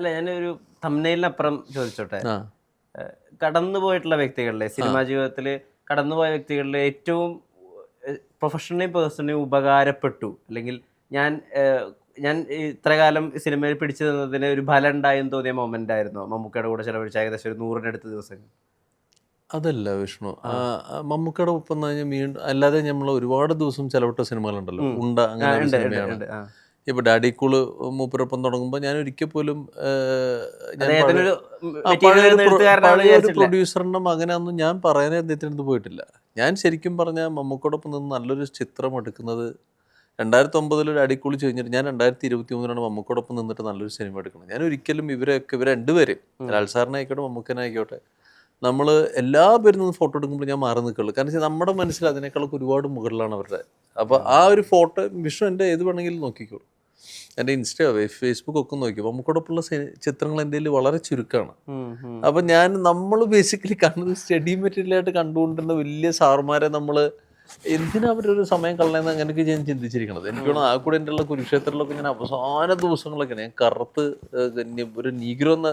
അല്ല ഞാനൊരു തമ്മനയിലിനപ്പുറം ചോദിച്ചോട്ടെ. കടന്നുപോയിട്ടുള്ള വ്യക്തികളിലെ സിനിമാ ജീവിതത്തിൽ കടന്നുപോയ വ്യക്തികളിലെ ഏറ്റവും പ്രൊഫഷണലി പേഴ്സണലി ഉപകാരപ്പെട്ടു. അല്ലെങ്കിൽ ഞാൻ ഞാൻ ഇത്രകാലം സിനിമയിൽ പിടിച്ചു നിന്നതിന് ഒരു ഫലം ഉണ്ടായെന്ന് തോന്നിയ മൊമെന്റ് ആയിരുന്നു. മമ്മൂക്കയുടെ കൂടെ ചിലവഴിച്ച ഏകദേശം ഒരു നൂറിനടുത്ത് ദിവസങ്ങൾ. അതല്ല വിഷ്ണു. മമ്മൂക്കയുടെ ഒപ്പം വീണ്ടും അല്ലാതെ നമ്മൾ ഒരുപാട് ദിവസം ചിലവിട്ട സിനിമകളുണ്ടല്ലോ. ഉണ്ട അങ്ങനെ ഒരു ഡാഡി ഡാഡിക്കൂൾ മൂപ്പരൊപ്പം തുടങ്ങുമ്പോൾ ഞാൻ ഒരിക്കൽ പോലും. പ്രൊഡ്യൂസറിന്റെ മകനാന്നും ഞാൻ പറയാനേ അദ്ദേഹത്തിന് അടുത്ത് പോയിട്ടില്ല. ഞാൻ ശരിക്കും പറഞ്ഞാൽ മമ്മൂക്കോടൊപ്പം നിന്ന് നല്ലൊരു ചിത്രം എടുക്കുന്നത് രണ്ടായിരത്തി ഒമ്പതിൽ ഒരു അടിക്കുളി കഴിഞ്ഞിട്ട് ഞാൻ രണ്ടായിരത്തി ഇരുപത്തി മൂന്നിലാണ് മമ്മൂക്കോടൊപ്പം നിന്നിട്ട് നല്ലൊരു സിനിമ എടുക്കുന്നത്. ഞാൻ ഒരിക്കലും ഇവരെയൊക്കെ ഇവരെ രണ്ടുപേരെയും ലാൽ സാറിനായിക്കോട്ടെ മമ്മൂക്കനായിക്കോട്ടെ നമ്മൾ എല്ലാ പേരും നിന്ന് ഫോട്ടോ എടുക്കുമ്പോൾ ഞാൻ മാറി നിൽക്കുള്ളൂ. കാരണം വെച്ചാൽ നമ്മുടെ മനസ്സിൽ അതിനേക്കാളൊക്കെ ഒരുപാട് മുകളിലാണ് അവരുടെ. അപ്പോൾ ആ ഒരു ഫോട്ടോ വിഷ്ണു എന്റെ ഏത് വേണമെങ്കിലും നോക്കിക്കോളൂ. എന്റെ ഇൻസ്റ്റ ഫേസ്ബുക്ക് ഒക്കെ നോക്കി നമുക്കോടൊപ്പമുള്ള ചിത്രങ്ങൾ എന്റെ വളരെ ചുരുക്കമാണ്. അപ്പം ഞാൻ നമ്മൾ ബേസിക്കലി കണ്ടത് സ്റ്റഡി മെറ്റീരിയലായിട്ട് കണ്ടുകൊണ്ടിരുന്ന വലിയ സാറുമാരെ നമ്മൾ എന്തിനാ അവരൊരു സമയം കളയുന്നത് അങ്ങനെയൊക്കെ ഞാൻ ചിന്തിച്ചിരിക്കണത്. എനിക്ക് ആ കൂടെ എന്റെ ഉള്ള കുരുക്ഷേത്രത്തിലൊക്കെ ഞാൻ അവസാന ദിവസങ്ങളൊക്കെ ഞാൻ കറുത്ത് ഒരു നീഗ്രോ എന്ന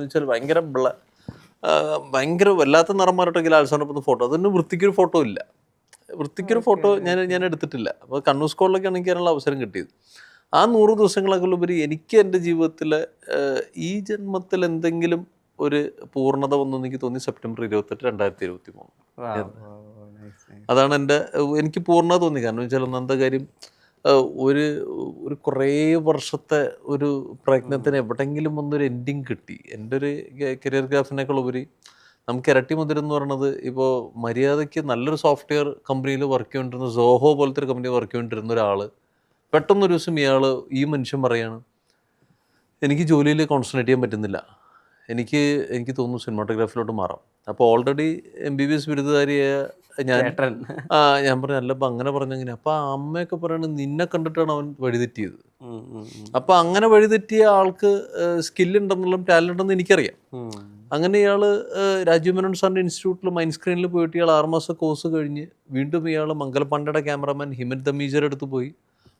വെച്ചാൽ ഭയങ്കര ഭയങ്കര വല്ലാത്ത നിറം ആൽസാറിനൊപ്പം ഫോട്ടോ അതൊന്നും വൃത്തിക്കൊരു ഫോട്ടോ ഇല്ല. വൃത്തിക്കൊരു ഫോട്ടോ ഞാൻ ഞാൻ എടുത്തിട്ടില്ല. അപ്പോൾ കണ്ണൂർ സ്കോളിലൊക്കെ ആണെങ്കിൽ അതിനുള്ള അവസരം കിട്ടിയത്. ആ നൂറ് ദിവസങ്ങളൊക്കെ ഉപരി എനിക്ക് എന്റെ ജീവിതത്തിൽ ഈ ജന്മത്തിൽ എന്തെങ്കിലും ഒരു പൂർണത വന്നു എനിക്ക് തോന്നി സെപ്റ്റംബർ ഇരുപത്തെട്ട് രണ്ടായിരത്തി ഇരുപത്തി മൂന്ന്. അതാണ് എന്റെ എനിക്ക് പൂർണത തോന്നി. കാരണം വെച്ചാൽ ഒന്നാമത്തെ കാര്യം ഒരു ഒരു കുറേ വർഷത്തെ ഒരു പ്രയത്നത്തിന് എവിടെയെങ്കിലും ഒന്നൊരു എൻഡിങ് കിട്ടി. എന്റെ ഒരു കരിയർ ഗ്രാഫിനേക്കാൾ ഉപരി നമുക്ക് ഇരട്ടി മുതിരം എന്ന് പറയുന്നത് ഇപ്പോൾ മര്യാദയ്ക്ക് നല്ലൊരു സോഫ്റ്റ്വെയർ കമ്പനിയിൽ വർക്ക് ചെയ്തുകൊണ്ടിരുന്ന സോഹോ പോലത്തെ ഒരു കമ്പനിയിൽ വർക്ക് ചെയ്തുകൊണ്ടിരുന്ന ഒരാൾ പെട്ടെന്നൊരു ദിവസം ഇയാൾ ഈ മനുഷ്യൻ പറയാണ് എനിക്ക് ജോലിയിൽ കോൺസെൻട്രേറ്റ് ചെയ്യാൻ പറ്റുന്നില്ല. എനിക്ക് എനിക്ക് തോന്നുന്നു സിനിമാട്ടോഗ്രാഫിലോട്ട് മാറാം. അപ്പോൾ already M B B S ബിരുദധാരിയായ ഞാൻ ആ ഞാൻ പറഞ്ഞു അല്ല അപ്പം അങ്ങനെ പറഞ്ഞെങ്ങനെ? അപ്പം ആ അമ്മയൊക്കെ പറയണത് നിന്നെ കണ്ടിട്ടാണ് അവൻ വഴിതെറ്റിയത്. അപ്പം അങ്ങനെ വഴിതെറ്റിയ ആൾക്ക് സ്കില്ലുണ്ടെന്നുള്ള ടാലന്റ് ഉണ്ടെന്ന് എനിക്കറിയാം. അങ്ങനെ ഇയാൾ രാജീവ് മേനോൻ സാറിന്റെ ഇൻസ്റ്റിറ്റ്യൂട്ടിൽ മൈൻ സ്ക്രീനിൽ പോയിട്ട് ഇയാൾ ആറുമാസം കോഴ്സ് കഴിഞ്ഞ് വീണ്ടും ഇയാൾ മംഗലപാണ്ഡയുടെ ക്യാമറമാൻ ഹിമൻ ദമീജർ അടുത്ത് പോയി.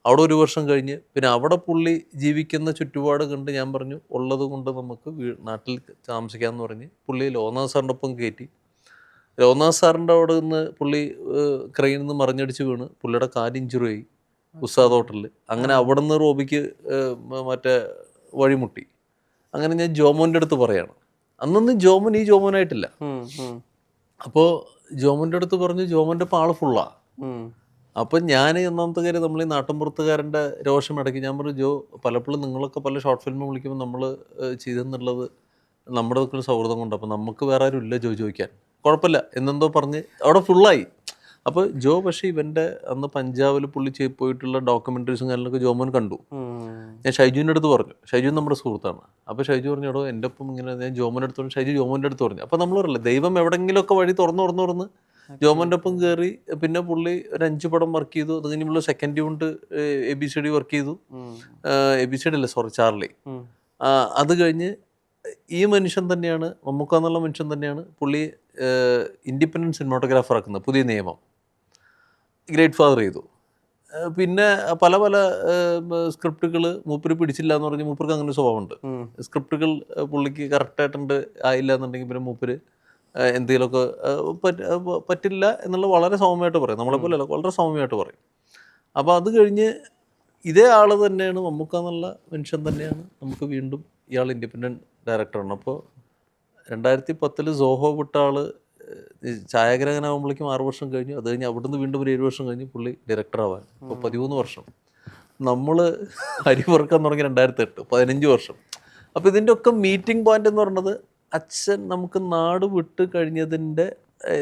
അവിടെ ഒരു വർഷം കഴിഞ്ഞ് പിന്നെ അവിടെ പുള്ളി ജീവിക്കുന്ന ചുറ്റുപാട് കണ്ട് ഞാൻ പറഞ്ഞു ഉള്ളത് കൊണ്ട് നമുക്ക് വീ- നാട്ടിൽ താമസിക്കാമെന്ന് പറഞ്ഞ് പുള്ളി ലോനാഥ് സാറിന്റെ ഒപ്പം കയറ്റി. ലോനാഥ് സാറിന്റെ അവിടെ നിന്ന് പുള്ളി ക്രെയിനിൽ നിന്ന് മറിഞ്ഞടിച്ച് വീണ്. പുള്ളിയുടെ കാൽ ഇഞ്ചുറി ആയി ഉസ്താദ് ഹോട്ടലിൽ അങ്ങനെ അവിടെ നിന്ന് റോബിക്ക് മറ്റേ വഴിമുട്ടി. അങ്ങനെ ഞാൻ ജോമോന്റെ അടുത്ത് പറയാണ്. അന്നൊന്നും ജോമൻ ഈ ജോമോനായിട്ടില്ല. അപ്പോൾ ജോമന്റെ അടുത്ത് പറഞ്ഞു ജോമന്റെ പാൾ ആൾ ഫുള്ളാ ഉം. അപ്പം ഞാൻ ഒന്നാമത്തെ കാര്യം നമ്മൾ ഈ നാട്ടിൻപുറത്തുകാരന്റെ രോഷം ഇടയ്ക്ക് ഞാൻ പറഞ്ഞു ജോ പലപ്പോഴും നിങ്ങളൊക്കെ പല ഷോർട്ട് ഫിലിം വിളിക്കുമ്പോൾ നമ്മൾ ചെയ്തെന്നുള്ളത് നമ്മുടെ ഒക്കെ ഒരു സൗഹൃദം കൊണ്ട്. അപ്പം നമുക്ക് വേറെ ആരും ഇല്ല ജോ ചോദിക്കാൻ. കുഴപ്പമില്ല. എന്നെന്തോ പറഞ്ഞ് അവിടെ ഫുള്ളായി അപ്പോൾ ജോ പക്ഷേ ഇവന്റെ അന്ന് പഞ്ചാബിൽ പുള്ളി ചെയ്ത് പോയിട്ടുള്ള ഡോക്യുമെന്ററീസും കാര്യങ്ങളൊക്കെ ജോമോൻ കണ്ടു. ഞാൻ ഷൈജുവിന്റെ അടുത്ത് പറഞ്ഞു. ഷൈജു നമ്മുടെ സുഹൃത്താണ്. അപ്പോൾ ഷൈജു പറഞ്ഞു എടോ എന്റെ ഒപ്പം ഇങ്ങനെ ഞാൻ ജോമോന്റെ അടുത്ത് പറഞ്ഞു ഷൈജു ജോമോന്റെ അടുത്ത് പറഞ്ഞു. അപ്പോൾ നമ്മൾ പറയില്ല ദൈവം എവിടെയെങ്കിലുമൊക്കെ വഴി തുറന്ന് തുറന്ന് തുറന്ന് ജോമന്റെ ഒപ്പം കയറി പിന്നെ പുള്ളി ഒരു അഞ്ച് പടം വർക്ക് ചെയ്തു. അത് കഴിഞ്ഞുള്ള second unit A B C D work ചെയ്തു. എ ബി സി ഡി അല്ല സോറി ചാർലി അത് കഴിഞ്ഞ് ഈ മനുഷ്യൻ തന്നെയാണ് മമ്മൂക്ക എന്നുള്ള മനുഷ്യൻ തന്നെയാണ് പുള്ളി ഇൻഡിപെൻഡന്റ് സിനിമാട്ടോഗ്രാഫർ ആക്കുന്നത് പുതിയ നിയമം. ഗ്രേറ്റ് ഫാദർ ചെയ്തു. പിന്നെ പല പല സ്ക്രിപ്റ്റുകൾ മൂപ്പര് പിടിച്ചില്ല എന്ന് പറഞ്ഞ് മൂപ്പർക്ക് അങ്ങനെ സ്വഭാവമുണ്ട്. സ്ക്രിപ്റ്റുകൾ പുള്ളിക്ക് കറക്റ്റായിട്ടുണ്ട് ആയില്ല എന്നുണ്ടെങ്കിൽ പിന്നെ മൂപ്പര് എന്തെങ്കിലുമൊക്കെ പറ്റില്ല എന്നുള്ള വളരെ സൗമ്യമായിട്ട് പറയും. നമ്മളെ പോലെ വളരെ സൗമ്യമായിട്ട് പറയും. അപ്പോൾ അത് കഴിഞ്ഞ് ഇതേ ആൾ തന്നെയാണ് മമ്മൂക്ക എന്നുള്ള മനുഷ്യൻ തന്നെയാണ് നമുക്ക് വീണ്ടും ഇയാൾ ഇൻഡിപെൻഡന്റ് ഡയറക്ടറാണ്. അപ്പോൾ രണ്ടായിരത്തി പത്തിൽ സോഹോ വിട്ട ആൾ ഛായാഗ്രഹനാകുമ്പോഴേക്കും ആറ് വർഷം കഴിഞ്ഞു. അത് കഴിഞ്ഞ് അവിടുന്ന് വീണ്ടും ഒരു ഏഴ് വർഷം കഴിഞ്ഞ് പുള്ളി ഡയറക്ടറാവാൻ ഇപ്പോൾ പതിമൂന്ന് വർഷം. നമ്മൾ അരി പറക്കാൻ തുടങ്ങി രണ്ടായിരത്തി എട്ട് പതിനഞ്ച് വർഷം. അപ്പോൾ ഇതിന്റെ ഒക്കെ മീറ്റിംഗ് പോയിന്റ് എന്ന് പറയുന്നത് അച്ഛൻ നമുക്ക് നാട് വിട്ട് കഴിഞ്ഞതിന്റെ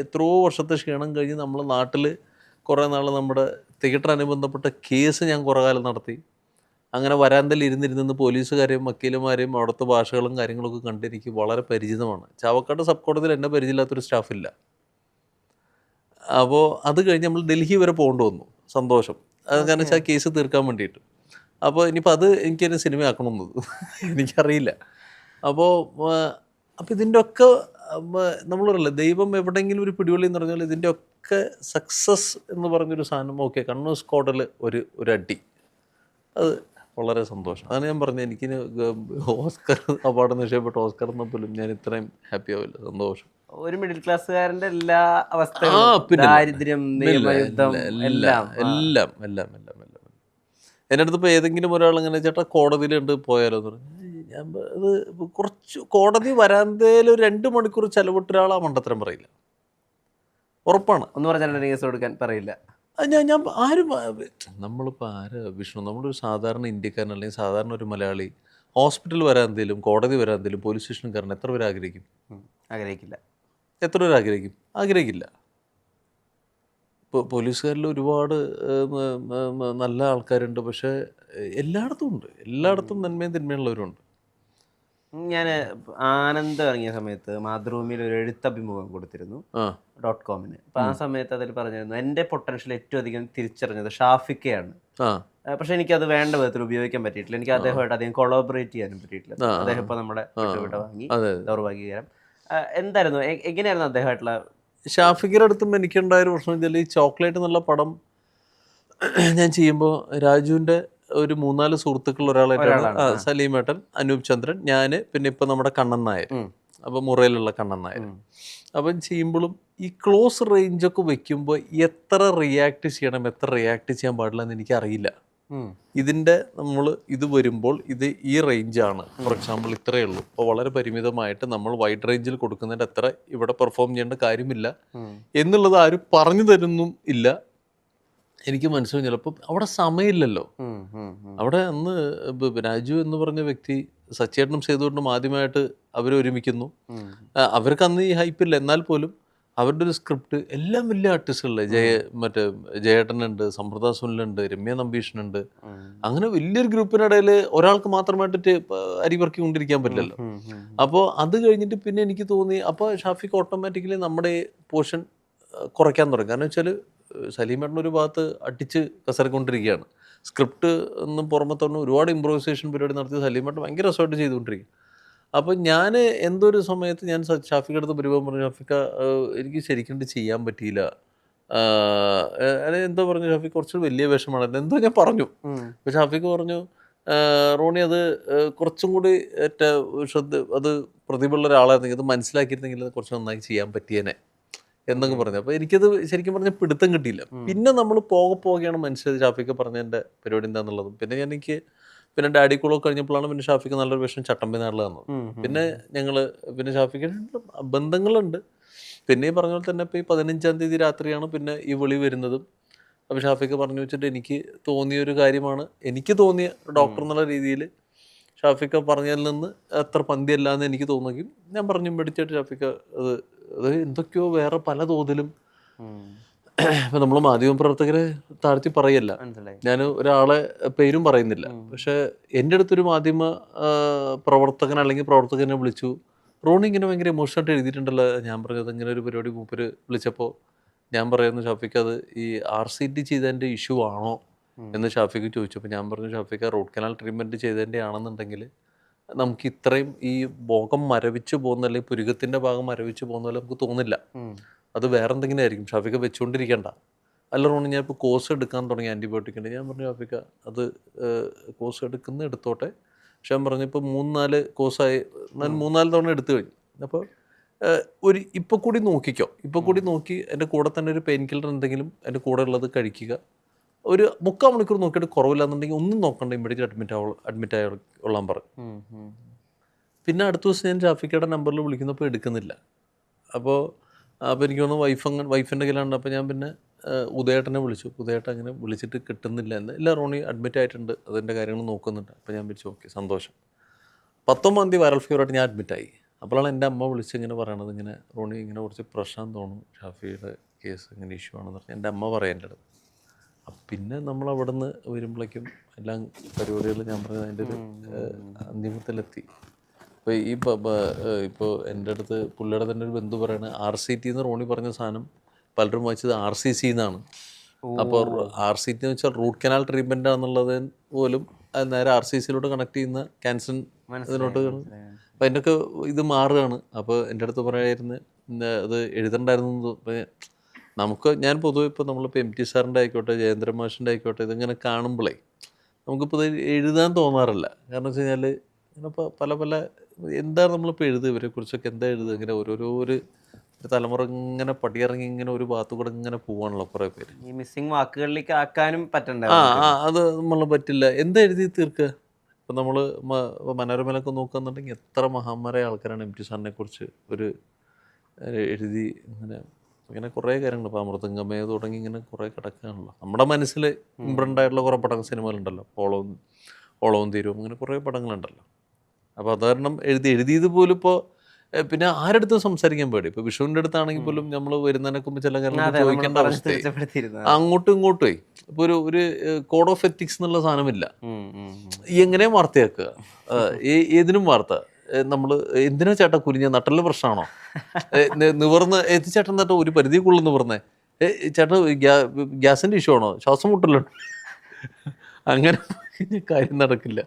എത്രയോ വർഷത്തെ ക്ഷീണം കഴിഞ്ഞ് നമ്മൾ നാട്ടിൽ കുറേ നാൾ നമ്മുടെ തിയേറ്റർ അനുബന്ധപ്പെട്ട കേസ് ഞാൻ കുറേ കാലം നടത്തി. അങ്ങനെ വരാന്തയിൽ ഇരുന്നിരുന്ന് പോലീസുകാരെയും വക്കീലുമാരെയും അവിടുത്തെ ഭാഷകളും കാര്യങ്ങളൊക്കെ കണ്ട് എനിക്ക് വളരെ പരിചിതമാണ്. ചാവക്കാട് സബ് കോടതിയിൽ എന്നെ പരിചയമില്ലാത്തൊരു സ്റ്റാഫില്ല. അപ്പോൾ അത് കഴിഞ്ഞ് നമ്മൾ ഡൽഹി വരെ പോകേണ്ടി വന്നു. സന്തോഷം. അത് കാരണം വെച്ചാൽ കേസ് തീർക്കാൻ വേണ്ടിയിട്ട്. അപ്പോൾ ഇനിയിപ്പോൾ അത് എനിക്കൊരു സിനിമയാക്കണമെന്നത് എനിക്കറിയില്ല. അപ്പോൾ അപ്പോൾ ഇതിന്റെ ഒക്കെ നമ്മൾ പറയില്ല ദൈവം എവിടെയെങ്കിലും ഒരു പിടിവള്ളി എന്ന് പറഞ്ഞാൽ ഇതിന്റെ ഒക്കെ സക്സസ് എന്ന് പറഞ്ഞൊരു സാധനം ഓക്കെ കണ്ണൂർ സ്കോഡിൽ ഒരു ഒരു അടി. അത് വളരെ സന്തോഷം. അതാണ് ഞാൻ പറഞ്ഞത്. എനിക്ക് ഓസ്കർ അവാർഡ് നിക്ഷേപപ്പെട്ട ഓസ്കർ എന്ന പോലും ഞാൻ ഇത്രയും ഹാപ്പി ആവില്ല. സന്തോഷം. ഒരു മിഡിൽ ക്ലാസ്സുകാരന്റെ എല്ലാ അവസ്ഥകളും ദാരിദ്ര്യം നിയമയുദ്ധം എല്ലാം. എല്ലാം എല്ലാം എല്ലാം എല്ലാം എന്റെ അടുത്ത് ഇപ്പോൾ ഏതെങ്കിലും ഒരാൾ ഇങ്ങനെ ചേട്ടാ കോടതിയിലുണ്ട് പോയാലോ? എന്ന് പറഞ്ഞു. "ഏയ് ഞാൻ അത് കുറച്ച് കോടതി വരാന്തയിൽ ഒരു രണ്ട് മണിക്കൂർ ചെലവിട്ട ഒരാളാ മണ്ടത്തരം പറയില്ല. ഉറപ്പാണ്. ഒന്ന് പറഞ്ഞാൽ കേസ് കൊടുക്കാൻ പറയില്ല? ഞാൻ ഞാൻ ആരും നമ്മളിപ്പോൾ ആര് വിഷ്ണു? നമ്മളൊരു സാധാരണ ഇന്ത്യക്കാരൻ അല്ലെങ്കിൽ സാധാരണ ഒരു മലയാളി ഹോസ്പിറ്റൽ വരാന്തയിലും കോടതി വരാന്തയിലും പോലീസ് സ്റ്റേഷൻ കാരണം എത്ര പേര് ആഗ്രഹിക്കും? ആഗ്രഹിക്കില്ല. എത്ര പേര് ആഗ്രഹിക്കും? ആഗ്രഹിക്കില്ല. ഇപ്പോൾ പോലീസുകാരിൽ ഒരുപാട് നല്ല ആൾക്കാരുണ്ട്. പക്ഷേ എല്ലായിടത്തും ഉണ്ട്. എല്ലായിടത്തും നന്മയും തിന്മയുള്ളവരുണ്ട് ഞാൻ ആനന്ദം ഇറങ്ങിയ സമയത്ത് മാതൃഭൂമിയിൽ ഒരു എഴുത്തഭിമുഖം കൊടുത്തിരുന്നു. ഡോട്ട് കോമിന് അപ്പൊ ആ സമയത്ത് അതിൽ പറഞ്ഞിരുന്നു എന്റെ പൊട്ടൻഷ്യൽ ഏറ്റവും അധികം തിരിച്ചറിഞ്ഞത് ഷാഫിക്കയാണ്. പക്ഷെ എനിക്ക് അത് വേണ്ട വിധത്തിൽ ഉപയോഗിക്കാൻ പറ്റിയിട്ടില്ല. എനിക്ക് അദ്ദേഹമായിട്ട് അധികം കൊളോബറേറ്റ് ചെയ്യാനും പറ്റിയിട്ടില്ല. അദ്ദേഹം ഇപ്പൊ നമ്മുടെ. വിട്ടുവിട്ട വാങ്ങി. ദൗർഭാഗ്യകരം. എന്തായിരുന്നു? എങ്ങനെയായിരുന്നു അദ്ദേഹമായിട്ടുള്ള ഷാഫിക്കിന്റെ അടുത്തും എനിക്കുണ്ടായ ഒരു പ്രശ്നം വെച്ചാൽ ഈ ചോക്ലേറ്റ് എന്നുള്ള പടം ഞാൻ ചെയ്യുമ്പോൾ രാജുവിന്റെ ഒരു മൂന്നാൽ സുഹൃത്തുക്കൾ ഒരാളായിട്ടാണ് സലീം ഏട്ടൻ ആ. സലീമേട്ടൻ അനൂപ് ചന്ദ്രൻ ഞാൻ പിന്നെ ഇപ്പൊ നമ്മുടെ കണ്ണൻ നായർ. അപ്പൊ മുറയിലുള്ള കണ്ണൻ നായർ. അപ്പം ചെയ്യുമ്പോഴും ഈ ക്ലോസ് റേഞ്ചൊക്കെ വെക്കുമ്പോൾ എത്ര റിയാക്ട് ചെയ്യണം എത്ര റിയാക്ട് ചെയ്യാൻ പാടില്ല എന്ന് എനിക്ക് അറിയില്ല ഇതിന്റെ നമ്മൾ ഇത് വരുമ്പോൾ ഇത് ഈ റേഞ്ചാണ്. ഫോർ എക്സാമ്പിൾ ഇത്രയേ ഉള്ളൂ. അപ്പോൾ വളരെ പരിമിതമായിട്ട് നമ്മൾ വൈഡ് റേഞ്ചിൽ കൊടുക്കുന്നതിന്റെ അത്ര ഇവിടെ പെർഫോം ചെയ്യേണ്ട കാര്യമില്ല. എന്നുള്ളത് ആരും പറഞ്ഞു തരുന്നും ഇല്ല. എനിക്ക് മനസ്സിലായി ചിലപ്പോൾ അവിടെ സമയമില്ലല്ലോ. അവിടെ അന്ന് രാജു എന്ന് പറഞ്ഞ വ്യക്തി സച്ചേട്ടനും സേതുവേട്ടനും ആദ്യമായിട്ട് ഉം. അവർക്ക് അന്ന് ഈ ഹൈപ്പില്ല എന്നാൽ പോലും അവരുടെ ഒരു സ്ക്രിപ്റ്റ് എല്ലാം വലിയ ആർട്ടിസ്റ്റുകളല്ലേ ജയ മറ്റേ ജയേട്ടനുണ്ട് സമ്പ്രദാ സുനിലുണ്ട് രമ്യ നമ്പീഷനുണ്ട്. അങ്ങനെ വലിയൊരു ഗ്രൂപ്പിനിടയിൽ ഒരാൾക്ക് മാത്രമായിട്ട് അരി വർക്കി കൊണ്ടിരിക്കാൻ പറ്റില്ലല്ലോ. അപ്പോൾ അത് കഴിഞ്ഞിട്ട് പിന്നെ എനിക്ക് തോന്നി അപ്പോൾ ഷാഫിക്ക് ഓട്ടോമാറ്റിക്കലി നമ്മുടെ പോർഷൻ കുറയ്ക്കാൻ തുടങ്ങി കാരണം വെച്ചാൽ സലീമേട്ടൻ ഒരു ഭാഗത്ത് അടിച്ച് കസറിക്കൊണ്ടിരിക്കുകയാണ് സ്ക്രിപ്റ്റ് ഒന്നും പുറമെ തന്നെ ഒരുപാട് ഇമ്പ്രൂവൈസേഷൻ പരിപാടി നടത്തി സലീമേട്ടൻ ഭയങ്കര രസമായിട്ട് ചെയ്തുകൊണ്ടിരിക്കും അപ്പോൾ ഞാൻ എന്തൊരു സമയത്ത് ഞാൻ ഷാഫിക്ക് അടുത്ത് പരിപാടി പറഞ്ഞു ഷാഫിക്ക എനിക്ക് ശരിക്കും ചെയ്യാൻ പറ്റിയില്ല. എന്തോ പറഞ്ഞു ഷാഫിക്ക് കുറച്ച് വലിയ വിഷമാണ്. എന്തോ ഞാൻ പറഞ്ഞു. അപ്പോൾ ഷാഫിക്ക് പറഞ്ഞു റോണി അത് കുറച്ചും കൂടി ഏറ്റവും ശ്രദ്ധ അത് പ്രതിഭയുള്ള ഒരാളായിരുന്നെങ്കിൽ അത് മനസ്സിലാക്കിയിരുന്നെങ്കിൽ അത് കുറച്ച് നന്നായി ചെയ്യാൻ പറ്റിയേനെ. എന്നൊക്കെ പറഞ്ഞു. അപ്പോൾ എനിക്കത് ശരിക്കും പറഞ്ഞ പിടുത്തം കിട്ടിയില്ല. പിന്നെ നമ്മൾ പോകെ പോകെയാണ് മനസ്സിലായത് ഷാഫിക്ക് പറഞ്ഞതിന്റെ പരിപാടി എന്താണെന്നുള്ളതും പിന്നെ ഞാൻ എനിക്ക് പിന്നെ ഡാഡി കൂളൊക്കെ കഴിഞ്ഞപ്പോഴാണ് പിന്നെ ഷാഫിക്ക് നല്ലൊരു വിഷം ചട്ടമ്പി നാട്ടിൽ തന്നത്. പിന്നെ ഞങ്ങൾ പിന്നെ ഷാഫിക്ക് ബന്ധങ്ങളുണ്ട്. പിന്നെ ഈ പറഞ്ഞ പോലെ തന്നെ ഇപ്പോൾ ഈ പതിനഞ്ചാം തീയതി രാത്രിയാണ് പിന്നെ ഈ വിളി വരുന്നതും. അപ്പോൾ ഷാഫിക്ക് പറഞ്ഞു വെച്ചിട്ട് എനിക്ക് തോന്നിയ ഒരു കാര്യമാണ്. എനിക്ക് തോന്നിയ ഡോക്ടർ എന്നുള്ള രീതിയിൽ ഷാഫിക്ക പറഞ്ഞതിൽ നിന്ന് അത്ര പന്തിയല്ല എന്ന് എനിക്ക് തോന്നുമെങ്കിൽ ഞാൻ പറഞ്ഞു മേടിച്ചിട്ട് ഷാഫിക്ക അത് അത് എന്തൊക്കെയോ വേറെ പല തോതിലും ഇപ്പൊ നമ്മൾ മാധ്യമ പ്രവർത്തകരെ താഴ്ത്തി പറയല്ല. ഞാൻ ഒരാളെ പേരും പറയുന്നില്ല. പക്ഷെ എന്റെ അടുത്തൊരു മാധ്യമ പ്രവർത്തകൻ അല്ലെങ്കിൽ പ്രവർത്തകനെ വിളിച്ചു. റോണി ഇങ്ങനെ ഭയങ്കര ഇമോഷണായിട്ട് എഴുതിയിട്ടുണ്ടല്ലോ. ഞാൻ പറഞ്ഞത് ഇങ്ങനെ ഒരു പരിപാടി മൂപ്പര് വിളിച്ചപ്പോൾ ഞാൻ പറയുന്നു ഷാഫിക്ക് അത് ഈ ആർ സി ടി ചെയ്തതിന്റെ ഇഷ്യൂ ആണോ. എന്ന് ഷാഫിക്ക് ചോദിച്ചപ്പോൾ ഞാൻ പറഞ്ഞു ഷാഫിക്ക് റൂട്ട് കനാൽ ട്രീറ്റ്മെന്റ് ചെയ്തതിന്റെ ആണെന്നുണ്ടെങ്കിൽ നമുക്ക് ഇത്രയും ഈ ഭോഗം മരവിച്ച് പോകുന്ന അല്ലെങ്കിൽ പുരുകത്തിന്റെ ഭാഗം മരവിച്ച് പോകുന്ന പോലെ നമുക്ക് തോന്നില്ല. അത് വേറെ എന്തെങ്കിലും ആയിരിക്കും. ഷാഫിക്ക വെച്ചുകൊണ്ടിരിക്കേണ്ട അല്ല റോണി ഞാൻ ഇപ്പോൾ കോഴ്സ് എടുക്കാൻ തുടങ്ങി ആന്റിബയോട്ടിക്കിന്റെ ഞാൻ പറഞ്ഞു ഷാഫിക്ക അത് കോഴ്സ് എടുക്കുന്ന എടുത്തോട്ടെ. പക്ഷെ ഞാൻ പറഞ്ഞു ഇപ്പോൾ മൂന്ന് നാല് കോഴ്സായി ഞാൻ മൂന്നാൽ തവണ എടുത്തു കഴിഞ്ഞു. അപ്പോൾ ഒരു ഇപ്പോൾ കൂടി നോക്കിക്കോ. ഇപ്പോൾ കൂടി നോക്കി എന്റെ കൂടെ തന്നെ ഒരു പെയിൻ കില്ലർ എന്തെങ്കിലും എന്റെ കൂടെ ഉള്ളത് കഴിക്കുക. ഒരു മുക്കാൽ മണിക്കൂർ നോക്കിയിട്ട് കുറവില്ലാന്നുണ്ടെങ്കിൽ ഒന്നും നോക്കണ്ട ഇമ്മീഡിയറ്റ് അഡ്മിറ്റ് ആവുള്ള അഡ്മിറ്റ് ആയി കൊള്ളാൻ. ഉം. പിന്നെ അടുത്ത ദിവസം ഞാൻ ഷാഫിക്കയുടെ നമ്പറിൽ വിളിക്കുന്നപ്പോൾ എടുക്കുന്നില്ല. അപ്പോൾ അപ്പോൾ എനിക്ക് തോന്നുന്നു വൈഫ് അങ്ങനെ വൈഫിന്റെ കയ്യിലാണ് അപ്പോൾ ഞാൻ പിന്നെ ഉദയേട്ടനെ വിളിച്ചു. ഉദയേട്ടൻ അങ്ങനെ വിളിച്ചിട്ട് കിട്ടുന്നില്ല എന്ന്. ഇല്ല റോണി അഡ്മിറ്റ് ആയിട്ടുണ്ട്. അതിന്റെ കാര്യങ്ങൾ നോക്കുന്നുണ്ട്. അപ്പോൾ ഞാൻ വിളിച്ചു ഓക്കെ സന്തോഷം. പത്തൊമ്പതാം തീയതി വൈറൽ ഫീവറായിട്ട് ഞാൻ അഡ്മിറ്റായി അപ്പോഴാണ് എന്റെ അമ്മ വിളിച്ച് ഇങ്ങനെ പറയണത്. ഇങ്ങനെ റോണി ഇങ്ങനെ കുറച്ച് പ്രശ്നം തോന്നും ഷാഫിയുടെ കേസ് ഇങ്ങനെ ഇഷ്യൂ ആണെന്ന് പറഞ്ഞ് എന്റെ അമ്മ പറയേണ്ടത്. എന്റെ അടുത്ത് പിന്നെ നമ്മൾ അവിടെ നിന്ന് വരുമ്പോഴേക്കും എല്ലാം പരിപാടികൾ ഞാൻ പറഞ്ഞത് അതിന്റെ ഒരു അന്തിമത്തിലെത്തി. ഇപ്പോൾ ഈ ഇപ്പോൾ എന്റെ അടുത്ത് പുള്ളിയുടെ തന്നെ ഒരു ബന്ധു പറയണത് ആർ സി ടി എന്ന് റോണി പറഞ്ഞ സാധനം പലരും വായിച്ചത് ആർ സി സി എന്നാണ് അപ്പോൾ ആർ സി ടി എന്ന് വെച്ചാൽ റൂട്ട് കനാൽ ട്രീറ്റ്മെന്റ് ആണെന്നുള്ളത് പോലും നേരെ ആർ സി സിയിലോട്ട് കണക്ട് ചെയ്യുന്ന ക്യാൻസർ ഇതിലോട്ട് അപ്പൊ അപ്പം അതിന്റെയൊക്കെ ഇത് മാറുകയാണ്. അപ്പോൾ എന്റെ അടുത്ത് പറയായിരുന്നു "ഇന്ന് അത് എഴുതണ്ടായിരുന്നു നമുക്ക് ഞാൻ പൊതുവെ ഇപ്പോൾ നമ്മളിപ്പോൾ എം ടി സാറിന്റെ ആയിക്കോട്ടെ ജയേന്ദ്ര മാഷിന്റെ ആയിക്കോട്ടെ ഇതിങ്ങനെ കാണുമ്പോഴേ നമുക്കിപ്പോൾ ഇത് എഴുതാൻ തോന്നാറില്ല. കാരണം വെച്ച് കഴിഞ്ഞാൽ ഇങ്ങനെ ഇപ്പോൾ പല പല എന്താണ് നമ്മളിപ്പോൾ എഴുതുക? ഇവരെ കുറിച്ചൊക്കെ എന്താ എഴുതുക? ഇങ്ങനെ ഓരോരോ ഒരു തലമുറ ഇങ്ങനെ പടിയിറങ്ങി ഇങ്ങനെ ഒരു ഭാഗത്തു കൂടെ ഇങ്ങനെ പോവാണല്ലോ കുറേ പേര്. ഈ മിസ്സിങ് വാക്കുകളിലേക്ക് ആക്കാനും പറ്റണ്ട ആ ആ അത് നമ്മൾ പറ്റില്ല. എന്താ എഴുതി തീർക്കുക? ഇപ്പം നമ്മൾ മനോരമയിലൊക്കെ നോക്കുകയെന്നുണ്ടെങ്കിൽ എത്ര മഹാന്മാരായ ആൾക്കാരാണ് എം ടി സാറിനെ കുറിച്ച് ഒരു എഴുതി ഇങ്ങനെ ഇങ്ങനെ കുറേ കാര്യങ്ങൾ ഇപ്പോൾ അമൃതംഗമേ തുടങ്ങി ഇങ്ങനെ കുറേ കിടക്കാനുള്ള നമ്മുടെ മനസ്സിൽ ഇമ്പ്രണ്ടായിട്ടുള്ള കുറേ പടങ്ങൾ സിനിമകളുണ്ടല്ലോ ഓളവും ഓളവും തീരുവും അങ്ങനെ കുറേ പടങ്ങളുണ്ടല്ലോ അപ്പോൾ അത് കാരണം എഴുതി എഴുതിയത് പോലും ഇപ്പോൾ പിന്നെ ആരടുത്ത് സംസാരിക്കാൻ പേടി. ഇപ്പോൾ വിഷുവിന്റെ അടുത്താണെങ്കിൽ പോലും നമ്മൾ വരുന്നതിനൊക്കെ മുമ്പ് ചില കാര്യങ്ങൾ ചോദിക്കേണ്ട അവസ്ഥ അങ്ങോട്ടും ഇങ്ങോട്ടും ഇപ്പൊ ഒരു ഒരു കോഡ് ഓഫ് എത്തിക്സ് എന്നുള്ള സാധനമില്ല. എങ്ങനെയും വാർത്തയാക്കുക? ഏതിനും വാർത്ത. നമ്മൾ എന്തിനാ ചേട്ടാ കുരിഞ്ഞ നട്ടല്ല പ്രശ്നമാണോ? നിവർന്ന് എത്തി ചേട്ടൻ എത്തിച്ചേട്ടൻ ഒരു ഒരു പരിധിക്കുള്ളിൽ നിവർന്നേ? ചേട്ടൻ ഗ്യാ- ഗ്യാസിന്റെ ഇഷ്യൂ ആണോ? ശ്വാസം മുട്ടല്ലോ അങ്ങനെ കാര്യം നടക്കില്ല.